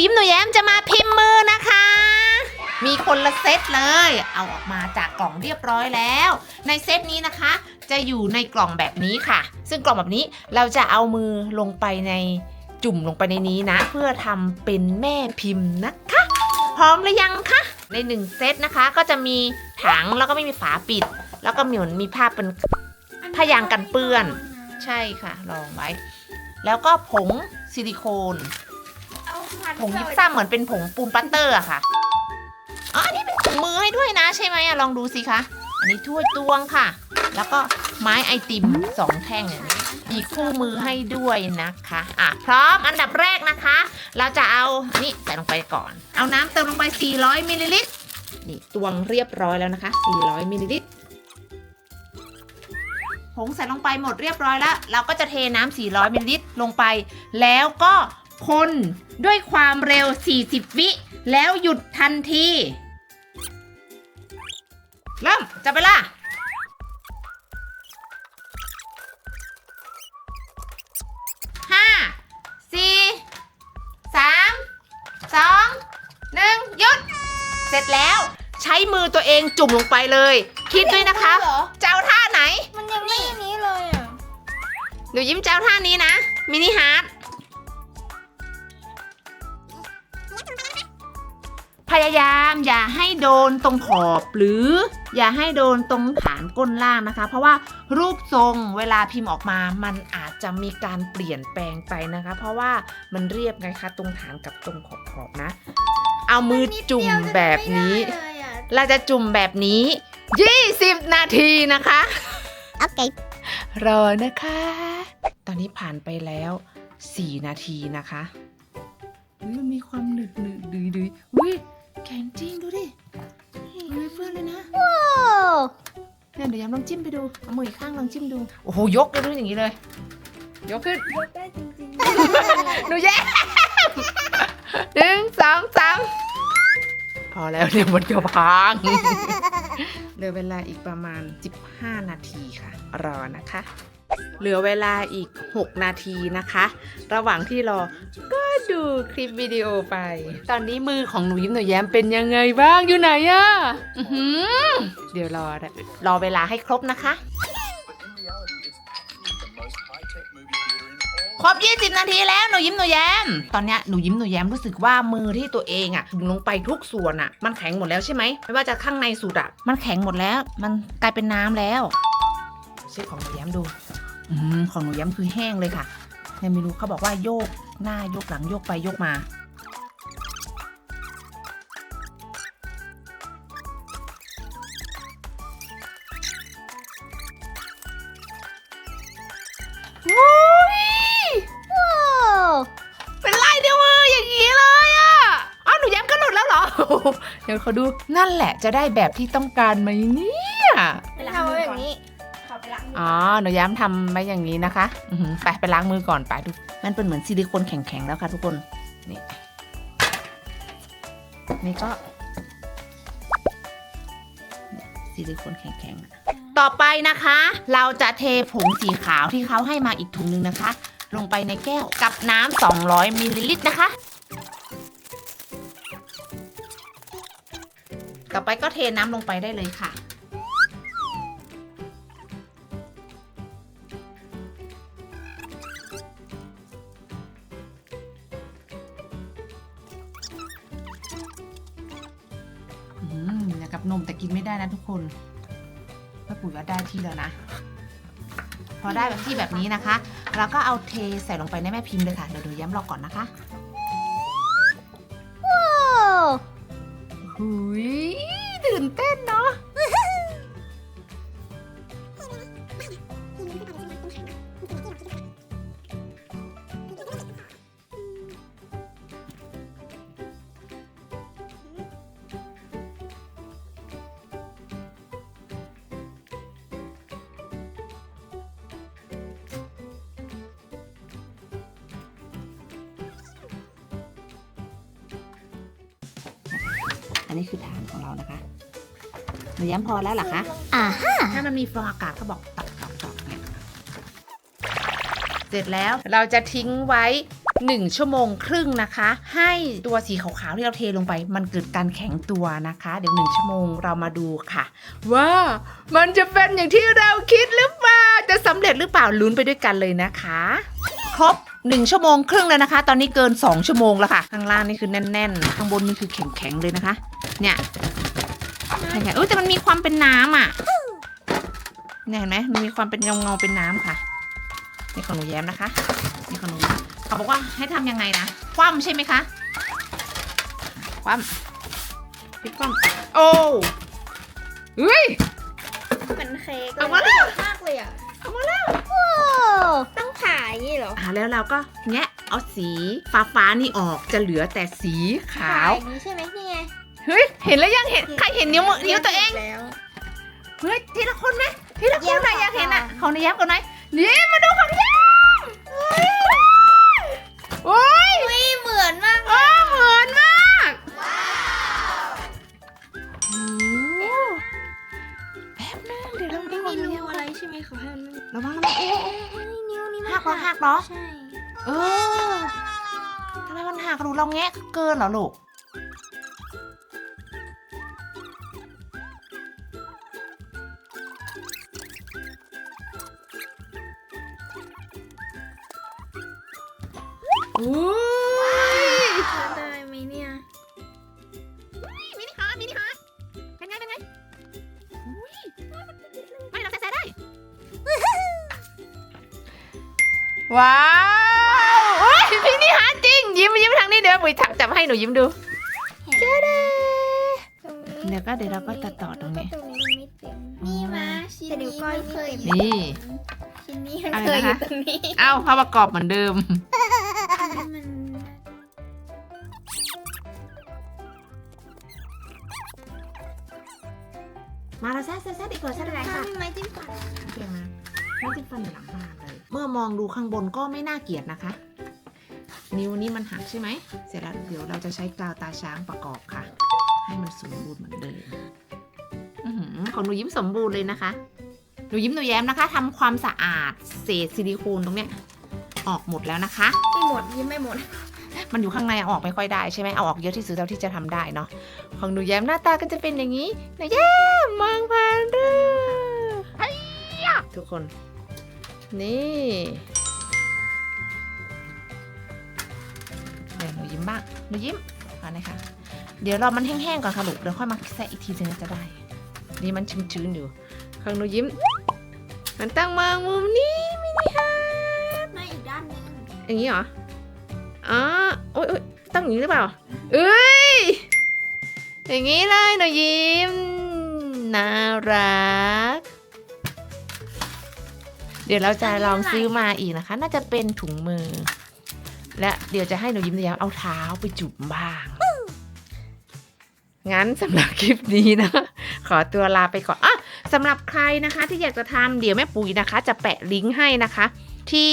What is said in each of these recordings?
ยิ้มหนูแย้มจะมาพิมพ์มือนะคะ มีคนละเซตเลย เอาออกมาจากกล่องเรียบร้อยแล้ว ในเซตนี้นะคะ จะอยู่ในกล่องแบบนี้ค่ะ ซึ่งกล่องแบบนี้เราจะเอามือลงไปในจุ่มลงไปในนี้นะ เพื่อทำเป็นแม่พิมพ์นะคะ พร้อมหรือยังคะในหนึ่งเซตนะคะ ก็จะมีถังแล้วก็ไม่มีฝาปิด แล้วก็มีเหมือนมีผ้าเป็นผ้ายางกันเปื้อน ใช่ค่ะ ลองไว้ แล้วก็ผงซิลิโคน ผงยิบซ้ำเหมือนเป็นผงปูนปัตเตอร์อะค่ะอ๋ออันนี้เป็นถุงมือให้ด้วยนะใช่ไหมอะลองดูสิคะอันนี้ถ้วยตวงค่ะ แล้วก็ไม้ไอติมสองแท่งอย่างนี้มีคู่มือให้ด้วยนะคะอะพร้อมอันดับแรกนะคะ เราจะเอานี่ใส่ลงไปก่อน เอาน้ำเติมลงไป 400มิลลิลิตรนี่ตวงเรียบร้อยแล้วนะคะ 400มิลลิลิตรผงใส่ลงไปหมดเรียบร้อยแล้ว เราก็จะเทน้ำ400มิลลิลิตรลงไป แล้วก็ คนด้วยความเร็ว 40 วิ แล้วหยุดทันที เริ่มจับเวลาห้าสี่สามสองหนึ่งหยุด เสร็จแล้ว ใช้มือตัวเองจุ่มลงไปเลย คิดด้วยนะคะเหรอ จะเอาท่าไหนมันยังไม่อันนี้เลยอะ หนูยิ้มเจ้าท่านี้นะ มินิฮาร์ด พยายามอย่าให้โดนตรงขอบหรืออย่าให้โดนตรงฐานก้นล่างนะคะ เพราะว่ารูปทรงเวลาพิมพ์ออกมา มันอาจจะมีการเปลี่ยนแปลงไปนะคะ เพราะว่ามันเรียบไงคะตรงฐานกับตรงขอบขอบๆนะ เอามือจุ่มแบบนี้ไม่ได้เลยอะเราจะจุ่มแบบนี้ 20 นาทีนะคะโอเครอนะคะ ตอนนี้ผ่านไปแล้ว 4 นาทีนะคะเฮ้ยมันมีความหนึบหนึบดืยดืยอุ้ย แข็งจริงดูดิเฮ้ยเพื่อนเลยนะโอ้เนี่ยเดี๋ยวยามลองจิ้มไปดู เอามืออีกข้างลองจิ้มดู โอ้โห ยกเลยดูอย่างนี้เลย ยกขึ้น ยกได้จริงหนูแย้มหนึ่งสองสามพอแล้วเนี่ยมันจะพังเหลือเวลาอีกประมาณ 15 นาทีค่ะ รอนะคะ เหลือเวลาอีก 6 นาทีนะคะ ระหว่างที่รอก็ดูคลิปวิดีโอไป ตอนนี้มือของหนูยิ้มหนูแย้มเป็นยังไงบ้างอยู่ไหนอะเดี๋ยวรอนะรอเวลาให้ครบนะคะ ครบ 20 นาทีแล้วหนูยิ้มหนูแย้ม ตอนเนี้ยหนูยิ้มหนูแย้มรู้สึกว่ามือที่ตัวเองอะถึงลงไปทุกส่วนอะมันแข็งหมดแล้วใช่ไหมไม่ว่าจะข้างในสุดอะมันแข็งหมดแล้ว มันกลายเป็นน้ำแล้วเช็คของหนูแย้มดู อของหนูย้มคือแห้งเลยค่ะเนี่ยไม่รู้เขาบอกว่าโยกหน้าโยกหลังโยกไปโยกมาวุ้ยเป็นลายเดียวมืออย่างนี้เลยอะอ้าวหนูย้มก็หลุดแล้วเหรอ เดี๋ยวเขาดูนั่นแหละจะได้แบบที่ต้องการไหมเนี่ยทำไว้แบบนี้ อ๋อ หนูย้ำทำไว้อย่างนี้นะคะอือหือไปไปล้างมือก่อนไปดูมันเป็นเหมือนซิลิโคนแข็งๆแล้วค่ะทุกคน นี่ นี่ก็ซิลิโคนแข็งๆอะต่อไปนะคะ เราจะเทผงสีขาวที่เขาให้มาอีกถุงหนึงนะคะ ลงไปในแก้วกับน้ำ200มิลลิลิตรนะคะ ต่อไปก็เทน้ำลงไปได้เลยค่ะ กับนมแต่กินไม่ได้นะทุกคนป้าปุ๋ยว่าได้ที่แล้วนะ พอได้แบบที่แบบนี้นะคะเราก็เอาเทใส่ลงไปในแม่พิมพ์เลยค่ะเดี๋ยวดูย้ำรอก่อนนะคะโอ้หุยตื่นเต้นเนาะ อันนี้คือฐานของเรานะคะหนูย้ำพอแล้วเหรอคะอ่าฮะถ้ามันมีฟองอากาศก็บอกตักตักตักเนี่ยเสร็จแล้วเราจะทิ้งไว้ 1 ชั่วโมงครึ่งนะคะ ให้ตัวสีขาวๆที่เราเทลงไป มันเกิดการแข็งตัวนะคะ เดี๋ยว1ชั่วโมงเรามาดูค่ะ ว่ามันจะเป็นอย่างที่เราคิดหรือเปล่าจะสำเร็จหรือเปล่าลุ้นไปด้วยกันเลยนะคะ ครบ 1 ชั่วโมงครึ่งแล้วนะคะ ตอนนี้เกิน 2 ชั่วโมงแล้วค่ะ ข้างล่างนี่คือแน่น ๆ ข้างบนนี่คือแข็งๆเลยนะคะ เนี่ยแข็งๆเออแต่มันมีความเป็นน้ำอะเนี่ยเห็นไหมมันมีความเป็นเงาเงาๆเป็นน้ำค่ะนี่ของหนูแย้มนะคะนี่ของหนูเขาบอกว่าให้ทำยังไงนะคว่ำใช่ไหมคะคว่ำพลิกคว่ำโอ้เฮ้ยเป็นเค้กเอามาแล้วมากเลยอะเอามาแล้วโอ้ต้ องผ่าอย่างนี้เหรอ อ่าแล้วเราก็แงะเอาสีฟ้าฟ้าๆนี่ออกจะเหลือแต่สีขาว อย่างนี้ใช่ไหมนี่ไงเฮ้ย เห็นแล้วยังเห็น ใครเห็นนิ้วมือนิ้วตัวเอง แล้ว เฮ้ย ทีละคนไหมทีละคนไหนอยแย้มอยากเห็นอะค่ะ ของนายแย้มก่อนไหมนี่มาดูของแย้มโอ้ยไม่เหมือนมากเออเหมือนมากโอ้แป๊บนึงเดี๋ยวเราไม่ดูมีของรูนายแย้มอะไรใช่ไหมขอให้มันระวังระวังเอ๊ะเอ้ยนิ้วนี้ หักเหรอหักเหรอ ใช่ เออทำไมมันหักดูเราแงะเกินเหรอลูกอู้ ว้าวอุ้ยมินิฮาร์ทจริง ยิ้มยิ้มทางนี้เดี๋ยวปุ๋ยจับจับให้หนูยิ้มดู เจ๊เด้ตรงนี้เดี๋ยวก็เดี๋ยวเราก็ตัดต่อตรงนี้ตรงนี้มันไม่เต็มนี่มาชิ้นนี้มันเคยอยู่นี่ ชิ้นนี้มันอะไรเคยนะคะอยู่ตรงนี้เอ้าภาพประกอบเหมือนเดิมอันนี้มันมาเราแซ่แซ่แซ่ดีกว่าแซ่อะไรค่ะทำไมจิ้มฟันโอเคมาไม่จิ้มฟันอยู่หลังบ้านเลย เมื่อมองดูข้างบนก็ไม่น่าเกลียดนะคะ นิ้วนี้มันหักใช่ไหม เสร็จแล้วเดี๋ยวเราจะใช้กาวตาช้างประกอบค่ะ ให้มันสมบูรณ์เหมือนเดิมอื้อหือของหนูยิ้มสมบูรณ์เลยนะคะ หนูยิ้มหนูแย้มนะคะทำความสะอาดเศษซิลิโคนตรงเนี้ยออกหมดแล้วนะคะ ไม่หมดยิ้มไม่หมด มันอยู่ข้างในเอาออกไม่ค่อยได้ใช่ไหมเอาออกเยอะที่สุดเท่าที่จะทำได้เนาะ ของหนูแย้มหน้าตาก็จะเป็นอย่างนี้ หนูแย้มมองผ่านเรือไอ้ยะทุกคน นี่เดี๋ยวหนูยิ้มบ้างหนูยิ้มอันนี้ค่ะ เดี๋ยวรอมันแห้งๆก่อนค่ะลูกเดี๋ยวค่อยมาแซะอีกทีนึงจะได้ นี่มันชื้นๆอยู่ของหนูยิ้ม มันตั้งมามุมนี้มินิฮาร์ทมาอีกด้านนึงอย่างนี้เหรออ๋อโอ๊ยโอ๊ยต้องอย่างนี้หรือเปล่าเอ้ยอย่างนี้เลยหนูยิ้มน่ารัก เดี๋ยวเราจะลองซื้อมาอีกนะคะ น่าจะเป็นถุงมือ และเดี๋ยวจะให้หนูยิ้มแย้มเอาเท้าไปจุ่มบ้าง งั้นสำหรับคลิปนี้นะ ขอตัวลาไปก่อนอะสำหรับใครนะคะที่อยากจะทำเดี๋ยวแม่ปุ๋ยนะคะ จะแปะลิงก์ให้นะคะ ที่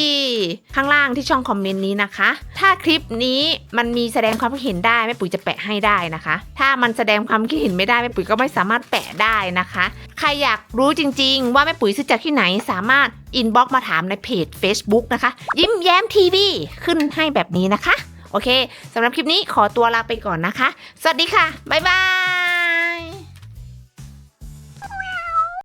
ข้างล่างที่ช่องคอมเมนต์นี้นะคะ ถ้าคลิปนี้มันมีแสดงความคิดเห็นได้แม่ปุ๋ยจะแปะให้ได้นะคะ ถ้ามันแสดงความคิดเห็นไม่ได้แม่ปุ๋ยก็ไม่สามารถแปะได้นะคะ ใครอยากรู้จริง ๆ ว่าแม่ปุ๋ยซื้อจากที่ไหนสามารถอินบ็อกมาถามในเพจ Facebook นะคะ ยิ้มแย้มทีวีขึ้นให้แบบนี้นะคะ โอเคสำหรับคลิปนี้ขอตัวลาไปก่อนนะคะ สวัสดีค่ะบ๊ายบาย